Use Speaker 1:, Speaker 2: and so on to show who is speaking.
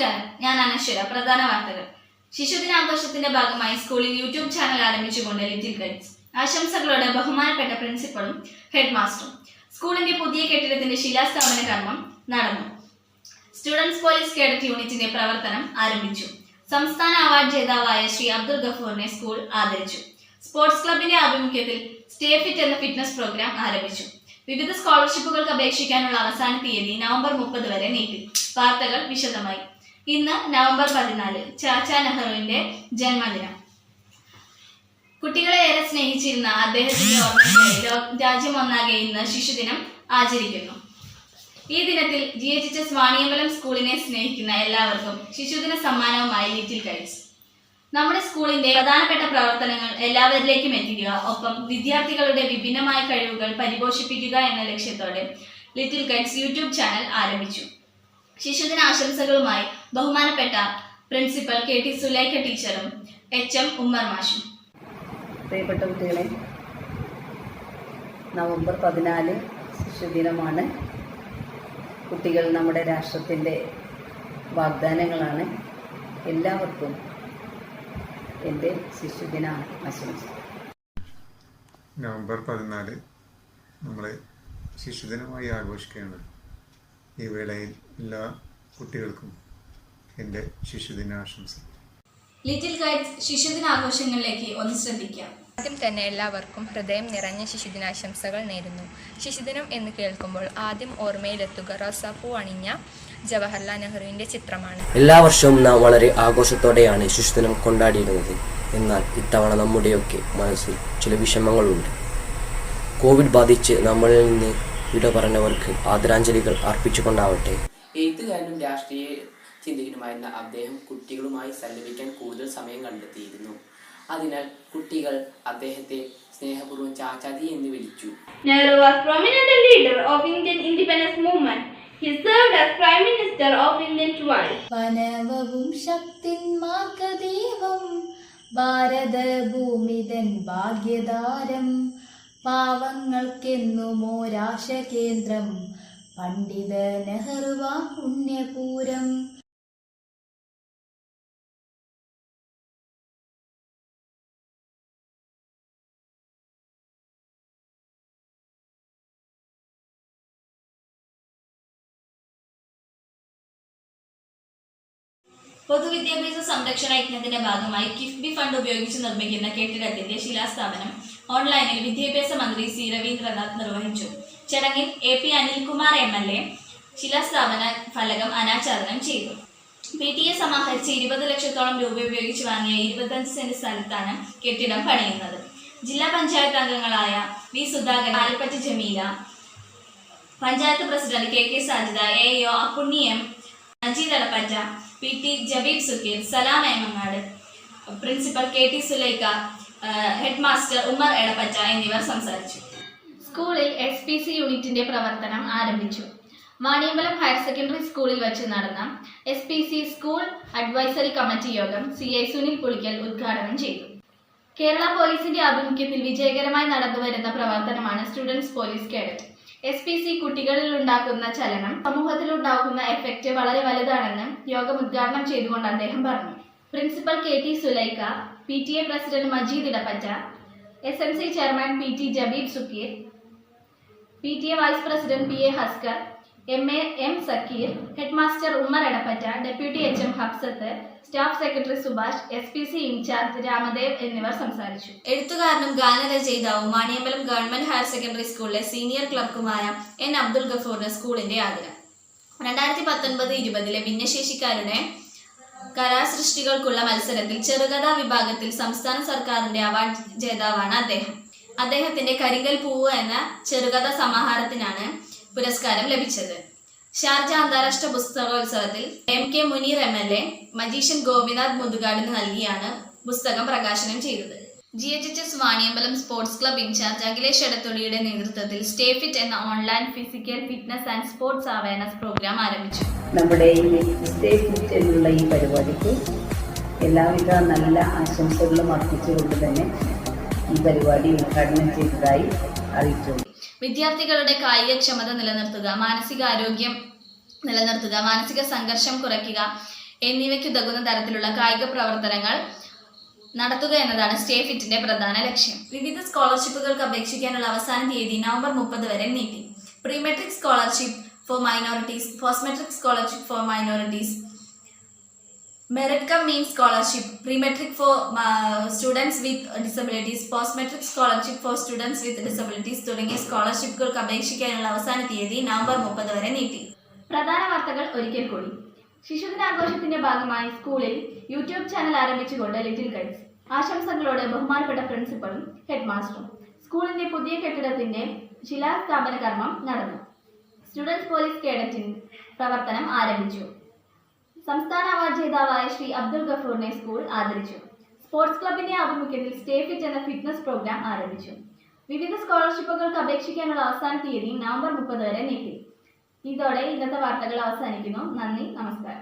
Speaker 1: നമസ്കാരം. ഞാൻ അനശ്വര പ്രധാന വാർത്തകൾ. ശിശുദിനാഘോഷത്തിന്റെ ഭാഗമായി സ്കൂളിൽ യൂട്യൂബ് ചാനൽ ആരംഭിച്ചുകൊണ്ട് ലിറ്റിൽ ഗൈഡ്സ്. ആശംസകളോടെ ബഹുമാനപ്പെട്ട പ്രിൻസിപ്പളും ഹെഡ് മാസ്റ്ററും സ്കൂളിന്റെ പുതിയ കെട്ടിടത്തിന്റെ ശിലാസ്ഥാപന കർമ്മം നടന്നു. സ്റ്റുഡൻസ് പോലീസ് കേഡറ്റ് യൂണിറ്റിന്റെ പ്രവർത്തനം ആരംഭിച്ചു. സംസ്ഥാന അവാർഡ് ജേതാവായ ശ്രീ അബ്ദുൾ ഗഫൂറിനെ സ്കൂൾ ആദരിച്ചു. സ്പോർട്സ് ക്ലബിന്റെ ആഭിമുഖ്യത്തിൽ സ്റ്റേ ഫിറ്റ് എന്ന ഫിറ്റ്നസ് പ്രോഗ്രാം ആരംഭിച്ചു. വിവിധ സ്കോളർഷിപ്പുകൾക്ക് അപേക്ഷിക്കാനുള്ള അവസാന തീയതി നവംബർ മുപ്പത് വരെ നീട്ടി. വാർത്തകൾ വിശദമായി. ഇന്ന് നവംബർ പതിനാല് ചാച്ചാ നെഹ്റുവിന്റെ ജന്മദിനം. കുട്ടികളെ ഏറെ സ്നേഹിച്ചിരുന്ന അദ്ദേഹത്തിന്റെ ഓർമ്മയ്ക്കായി ലോ- രാജ്യം ഒന്നാകെ ഇന്ന് ശിശുദിനം ആചരിക്കുന്നു. ഈ ദിനത്തിൽ G H H S Vaniyambalam സ്കൂളിനെ സ്നേഹിക്കുന്ന എല്ലാവർക്കും ശിശുദിന സമ്മാനവുമായി ലിറ്റിൽ ഗൈഡ്സ് നമ്മുടെ സ്കൂളിന്റെ പ്രധാനപ്പെട്ട പ്രവർത്തനങ്ങൾ എല്ലാവരിലേക്കും എത്തിക്കുക ഒപ്പം വിദ്യാർത്ഥികളുടെ വിഭിന്നമായ കഴിവുകൾ പരിപോഷിപ്പിക്കുക എന്ന ലക്ഷ്യത്തോടെ ലിറ്റിൽ കൈറ്റ്സ് യൂട്യൂബ് ചാനൽ ആരംഭിച്ചു. ശിശുദിന ആശംസകളുമായി ബഹുമാനപ്പെട്ട പ്രിൻസിപ്പൽ കെ ടി സുലൈഖ ടീച്ചറും എച്ച് എം ഉമ്മർ മാഷും.
Speaker 2: പ്രിയപ്പെട്ട കുട്ടികളെ നവംബർ പതിനാല് ശിശുദിനമാണ്. കുട്ടികൾ നമ്മുടെ രാഷ്ട്രത്തിന്റെ വാഗ്ദാനങ്ങളാണ്. എല്ലാവർക്കും എന്റെ ശിശുദിന ആശംസ
Speaker 3: നവംബർ പതിനാല് നമ്മൾ ശിശുദിനമായി ആഘോഷിക്കുകയാണ്. ഈ വേളയിൽ എല്ലാ കുട്ടികൾക്കും എന്റെ ശിശുദിനാശംസ
Speaker 1: ലിറ്റിൽ ഗൈഡ്സ് ശിശുദിനാഘോഷങ്ങളിലേക്ക് ഒന്ന് ശ്രദ്ധിക്കാം.
Speaker 4: ആദ്യം തന്നെ എല്ലാവർക്കും ഹൃദയം നിറഞ്ഞ ശിശുദിനാശംസകൾ നേരുന്നു. ശിശുദിനം എന്ന് കേൾക്കുമ്പോൾ ആദ്യം ഓർമ്മയിലെത്തുക റോസാപ്പൂ അണിഞ്ഞ ജവഹർലാൽ നെഹ്റുവിന്റെ ചിത്രമാണ്.
Speaker 5: എല്ലാ വർഷവും നാം വളരെ ആഘോഷത്തോടെയാണ് ശിശുദിനം കൊണ്ടാടിയിരുന്നത്. എന്നാൽ ഇത്തവണ നമ്മുടെയൊക്കെ മനസ്സിൽ ചില വിഷമങ്ങളുണ്ട്. കോവിഡ് ബാധിച്ച് നമ്മളിൽ നിന്ന് വിട പറഞ്ഞവർക്ക് ആദരാഞ്ജലികൾ അർപ്പിച്ചുകൊണ്ടാവട്ടെ.
Speaker 6: എഴുത്തുകാരനും രാഷ്ട്രീയ ചിന്തകനുമായിരുന്ന അദ്ദേഹം കുട്ടികളുമായി സല്ലപിക്കാൻ കൂടുതൽ സമയം കണ്ടെത്തിയിരുന്നു. അതിനാൽ കുട്ടികൾ അദ്ദേഹത്തെ സ്നേഹപൂർവം ചാച്ചാജി എന്ന് വിളിച്ചു.
Speaker 7: Was prominent leader of Indian independence movement He served as Prime Minister of India twice.
Speaker 8: വനവവും ശക്തിന്മാർഗദീപം ഭാരതഭൂമിതൻ ഭാഗ്യതാരം പാവങ്ങൾക്കെന്നുമോരാശ കേന്ദ്രം പണ്ഡിത നെഹ്റുവാ പുണ്യപൂരം.
Speaker 1: പൊതുവിദ്യാഭ്യാസ സംരക്ഷണ യജ്ഞത്തിന്റെ ഭാഗമായി കിഫ്ബി ഫണ്ട് ഉപയോഗിച്ച് നിർമ്മിക്കുന്ന കെട്ടിടത്തിന്റെ ശിലാസ്ഥാപനം ഓൺലൈനിൽ വിദ്യാഭ്യാസ മന്ത്രി സി രവീന്ദ്രനാഥ് നിർവഹിച്ചു. ചടങ്ങിൽ A P Anilkumar M L A ശിലാസ്ഥാപന ഫലകം അനാച്ഛാദനം ചെയ്തു. പി ടി എ സമാഹരിച്ച് ഇരുപത് ലക്ഷത്തോളം രൂപ ഉപയോഗിച്ച് വാങ്ങിയ ഇരുപത്തഞ്ച് സെന്റ് സ്ഥലത്താണ് കെട്ടിടം പണിയുന്നത്. ജില്ലാ പഞ്ചായത്ത് അംഗങ്ങളായ V Sudhakaran Alappatta Jameela panchayat president K K Sajida A O Appunni M Majeed Adappatta P T Jabeeb Sukkeer Salam Emangad principal K T Sulaikha head master Ummer Edappatta എന്നിവർ സംസാരിച്ചു. സ്കൂളിൽ എസ് പി സി യൂണിറ്റിന്റെ പ്രവർത്തനം ആരംഭിച്ചു. Vaniyambalam higher secondary സ്കൂളിൽ വെച്ച് നടന്ന S P C school advisory committee യോഗം സി ഐ സുനിൽ പുളിക്കൽ ഉദ്ഘാടനം ചെയ്തു. കേരള പോലീസിന്റെ ആഭിമുഖ്യത്തിൽ വിജയകരമായി നടന്നുവരുന്ന പ്രവർത്തനമാണ് students police cadet. S P C കുട്ടികളിൽ ഉണ്ടാക്കുന്ന ചലനം സമൂഹത്തിൽ ഉണ്ടാക്കുന്ന എഫക്റ്റ് വളരെ വലുതാണെന്ന് യോഗം ഉദ്ഘാടനം ചെയ്തുകൊണ്ട് അദ്ദേഹം പറഞ്ഞു. Principal K T Sulaikha P T A president Majeed Idappatta S M C chairman P T Jabeeb Sukkeer P T A vice president P A Haskar M A M Sakkeer head master Ummer Edappatta deputy H M Habsath staff secretary Subhash S P C in charge Ramadev എന്നിവർ സംസാരിച്ചു. എഴുത്തുകാരനും ഗാനരചയിതാവും Maniyambalam government higher secondary സ്കൂളിലെ senior ക്ലർക്കുമായ N Abdul ഗഫൂറിന് സ്കൂളിന്റെ ആദരം രണ്ടായിരത്തി പത്തൊൻപത് ഇരുപതിലെ ഭിന്നശേഷിക്കാരുടെ കലാസൃഷ്ടികൾക്കുള്ള മത്സരത്തിൽ ചെറുകഥാ വിഭാഗത്തിൽ സംസ്ഥാന സർക്കാരിന്റെ അവാർഡ് ജേതാവാണ് അദ്ദേഹം. അദ്ദേഹത്തിന്റെ കരിങ്കൽ പൂവ് എന്ന ചെറുകഥാ സമാഹാരത്തിനാണ് പുരസ്കാരം ലഭിച്ചത്. ഷാർജ അന്താരാഷ്ട്ര പുസ്തകോത്സവത്തിൽ M K Muneer M L A magician Gopinath മുതുകാടിന് നൽകിയാണ് പുസ്തകം പ്രകാശനം ചെയ്തത്. G H H S Vaniyambalam sports club in charge Akhilesh എടത്തൊടിയുടെ നേതൃത്വത്തിൽ സ്റ്റേ ഫിറ്റ് എന്ന online physical fitness and sports awareness programme ആരംഭിച്ചു.
Speaker 2: നമ്മുടെ ഈ സ്റ്റേ ഫിറ്റ് എന്നുള്ള ഈ പരിപാടിക്ക് എല്ലാവിധ നല്ല ആശംസകളും അർപ്പിച്ചുകൊണ്ട് തന്നെ ഈ പരിപാടി ഉദ്ഘാടനം ചെയ്തതായി അറിയിച്ചു
Speaker 1: വിദ്യാർത്ഥികളുടെ കായികക്ഷമത നിലനിർത്തുക മാനസികാരോഗ്യം നിലനിർത്തുക മാനസിക സംഘർഷം കുറയ്ക്കുക എന്നിവയ്ക്കുതകുന്ന തരത്തിലുള്ള കായിക പ്രവർത്തനങ്ങൾ നടത്തുക എന്നതാണ് സ്റ്റേ ഫിറ്റിന്റെ പ്രധാന ലക്ഷ്യം. വിവിധ സ്കോളർഷിപ്പുകൾക്ക് അപേക്ഷിക്കാനുള്ള അവസാന തീയതി നവംബർ മുപ്പത് വരെ നീട്ടി. Prematric scholarship for minorities postmatric scholarship for minorities merit cum mean scholarship prematric for students with disabilities postmatric scholarship for students with disabilities തുടങ്ങിയ സ്കോളർഷിപ്പുകൾക്ക് അപേക്ഷിക്കാനുള്ള അവസാന തീയതി നവംബർ മുപ്പത് വരെ നീട്ടി. പ്രധാന വാർത്തകൾ ഒരിക്കൽ കൂടി. ശിശുദിനാഘോഷത്തിന്റെ ഭാഗമായി സ്കൂളിൽ യൂട്യൂബ് ചാനൽ ആരംഭിച്ചുകൊണ്ട് ലിറ്റിൽ ഗൈഡ്സ് ആശംസകളോട് ബഹുമാനപ്പെട്ട പ്രിൻസിപ്പളും ഹെഡ് മാസ്റ്ററും സ്കൂളിന്റെ പുതിയ കെട്ടിടത്തിന്റെ ശിലാസ്ഥാപന കർമ്മം നടന്നു. സ്റ്റുഡൻസ് പോലീസ് കേഡറ്റിൻ പ്രവർത്തനം ആരംഭിച്ചു. സംസ്ഥാന അവാർഡ് ജേതാവായ ശ്രീ അബ്ദുൾ ഗഫൂറിനെ സ്കൂൾ ആദരിച്ചു. സ്പോർട്സ് ക്ലബിന്റെ ആഭിമുഖ്യത്തിൽ സ്റ്റേ ഫിറ്റ് എന്ന ഫിറ്റ്നസ് പ്രോഗ്രാം ആരംഭിച്ചു. വിവിധ സ്കോളർഷിപ്പുകൾക്ക് അപേക്ഷിക്കാനുള്ള അവസാന തീയതി നവംബർ മുപ്പത് വരെ നീട്ടി. ഇതോടെ ഇന്നത്തെ വാർത്തകൾ അവസാനിക്കുന്നു. നന്ദി നമസ്കാരം.